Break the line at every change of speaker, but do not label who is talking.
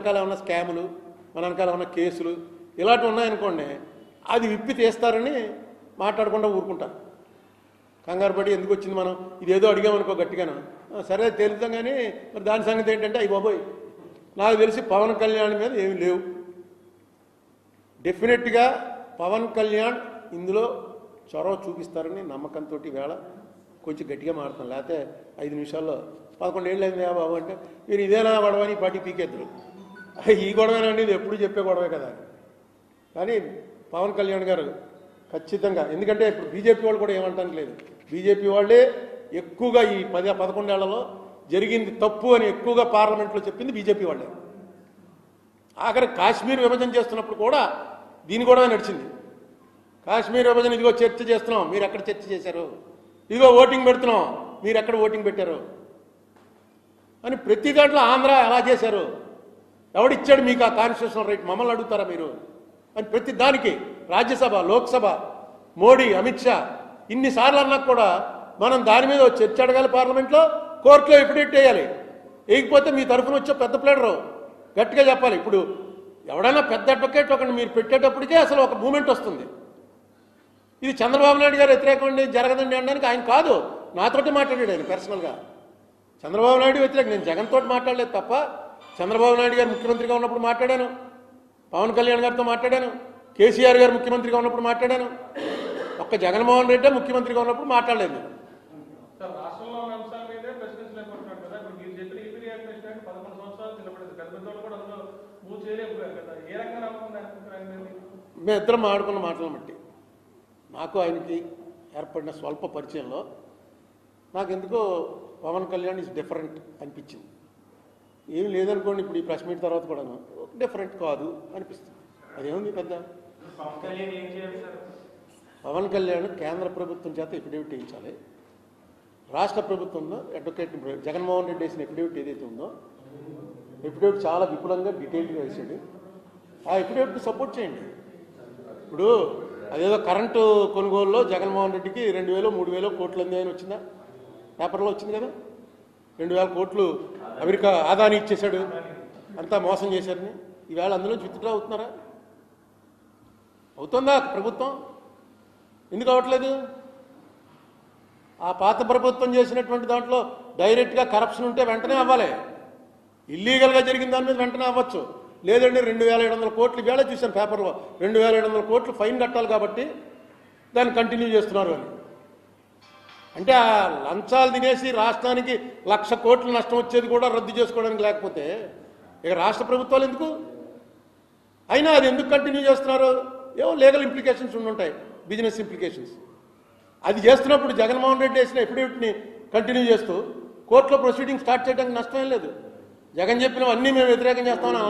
వెనకాల ఉన్న స్కాములు మన వెనకాల ఉన్న కేసులు ఇలాంటివి ఉన్నాయనుకోండి అది విప్పి తీస్తారని మాట్లాడకుండా ఊరుకుంటారు కంగారు పడి ఎందుకు వచ్చింది మనం? ఇదేదో అడిగామనుకో గట్టిగాను. సరే తేలుతాం కానీ మరి దాని సంగతి ఏంటంటే అయ్యి బాబోయ్ నాకు తెలిసి పవన్ కళ్యాణ్ మీద ఏమి లేవు. డెఫినెట్గా పవన్ కళ్యాణ్ ఇందులో చొరవ చూపిస్తారని నమ్మకంతో వేళ కొంచెం గట్టిగా మారుతాం. లేకపోతే ఐదు నిమిషాల్లో పదకొండు ఏళ్ళు అయింది బాబు అంటే మీరు ఇదేనా వాడవని పార్టీ పీకేద్దరు. ఈ గొడవేనండి ఇది ఎప్పుడు చెప్పే గొడవే కదా. కానీ పవన్ కళ్యాణ్ గారు ఖచ్చితంగా ఎందుకంటే ఇప్పుడు బీజేపీ వాళ్ళు కూడా ఏమంటానికి లేదు. బీజేపీ వాళ్ళే ఎక్కువగా ఈ పది పదకొండేళ్ళలో జరిగింది తప్పు అని ఎక్కువగా పార్లమెంట్లో చెప్పింది బీజేపీ వాళ్ళే. ఆఖరి కాశ్మీర్ విభజన చేస్తున్నప్పుడు కూడా దీని కూడా నడిచింది. కాశ్మీర్ విభజన ఇదిగో చర్చ చేస్తున్నాం మీరు ఎక్కడ చర్చ చేశారు? ఇదిగో ఓటింగ్ పెడుతున్నాం మీరు ఎక్కడ ఓటింగ్ పెట్టారు? అని ప్రతి దాంట్లో ఆంధ్ర ఎలా చేశారు? ఎవడిచ్చాడు మీకు ఆ కాన్స్టిట్యూషనల్ రైట్ మమ్మల్ని అడుగుతారా మీరు? అని ప్రతి దానికి రాజ్యసభ లోక్సభ మోడీ అమిత్ షా ఇన్నిసార్లు అన్నా కూడా మనం దాని మీద చర్చ అడగాలి పార్లమెంట్లో కోర్టులో ఎఫిడేట్ వేయాలి. వేయకపోతే మీ తరఫున వచ్చే పెద్ద ప్లేడరు. గట్టిగా చెప్పాలి. ఇప్పుడు ఎవడైనా పెద్ద అడ్వకేట్ ఒకటి మీరు పెట్టేటప్పటికే అసలు ఒక మూమెంట్ వస్తుంది. ఇది చంద్రబాబు నాయుడు గారు వ్యతిరేకండి జరగదండి అనడానికి ఆయన కాదు. నాతోటి మాట్లాడాడు ఆయన పర్సనల్గా చంద్రబాబు నాయుడు వ్యతిరేకం. నేను జగన్ తోటి మాట్లాడలేదు తప్ప చంద్రబాబు నాయుడు గారు ముఖ్యమంత్రిగా ఉన్నప్పుడు మాట్లాడాను. పవన్ కళ్యాణ్ గారితో మాట్లాడాను. కేసీఆర్ గారు ముఖ్యమంత్రిగా ఉన్నప్పుడు మాట్లాడాను. ఒక్క జగన్మోహన్ రెడ్డి ముఖ్యమంత్రిగా ఉన్నప్పుడు మాట్లాడలేదు? మేము ఇద్దరం ఆడుకున్న మాటలను బట్టి నాకు ఆయనకి ఏర్పడిన స్వల్ప పరిచయంలో నాకు ఎందుకో పవన్ కళ్యాణ్ ఇస్ డిఫరెంట్ అనిపించింది. ఏం లేదనుకోండి ఇప్పుడు ఈ ప్రెస్ మీట్ తర్వాత కూడా డిఫరెంట్ కాదు అనిపిస్తుంది. అదేముంది పెద్ద?
పవన్ కళ్యాణ్
కేంద్ర ప్రభుత్వం చేత ఎఫిడేవిట్ వేయించాలి. రాష్ట్ర ప్రభుత్వంలో అడ్వకేట్ జగన్మోహన్ రెడ్డి వేసిన ఎఫిడేవిట్ ఏదైతే ఉందో ఎఫిడేవిట్ చాలా విపులంగా డీటెయిల్గా వేసాడు. ఆ ఎఫిడేవిట్కి సపోర్ట్ చేయండి. ఇప్పుడు అదేదో కరెంటు కొనుగోలులో జగన్మోహన్ రెడ్డికి రెండు వేలు మూడు వేలు కోట్లు అంది అని వచ్చిందా? పేపర్లో వచ్చింది కదా? రెండు వేల కోట్లు అమెరికా ఆదాని ఇచ్చేశాడు. అంతా మోసం చేశారని. ఈవేళ అందులో విత్డ్రా అవుతున్నారా? అవుతుందా ప్రభుత్వం? ఎందుకు అవ్వట్లేదు ఆ పాత ప్రభుత్వం చేసినటువంటి దాంట్లో డైరెక్ట్గా కరప్షన్ ఉంటే వెంటనే అవ్వాలి. ఇల్లీగల్గా జరిగిన దాని మీద వెంటనే అవ్వచ్చు. లేదండి రెండు వేల ఏడు వందల కోట్లు వేళ చూశాను పేపర్లో. రెండు వేల ఏడు వందల కోట్లు ఫైన్ కట్టాలి కాబట్టి దాన్ని కంటిన్యూ చేస్తున్నారు అని. అంటే ఆ లంచాలు తినేసి రాష్ట్రానికి లక్ష కోట్ల నష్టం వచ్చేది కూడా రద్దు చేసుకోవడానికి లేకపోతే ఇక రాష్ట్ర ప్రభుత్వాలు ఎందుకు? అయినా అది ఎందుకు కంటిన్యూ చేస్తున్నారు ఏవో లీగల్ ఇంప్లికేషన్స్ ఉండుంటాయి బిజినెస్ ఇంప్లికేషన్స్ అది చేస్తున్నప్పుడు జగన్మోహన్ రెడ్డి వేసిన ఎఫిడేవిట్ని కంటిన్యూ చేస్తూ కోర్టులో ప్రొసీడింగ్ స్టార్ట్ చేయడానికి నష్టం లేదు. జగన్ చెప్పినవన్నీ మేము వ్యతిరేకం చేస్తామని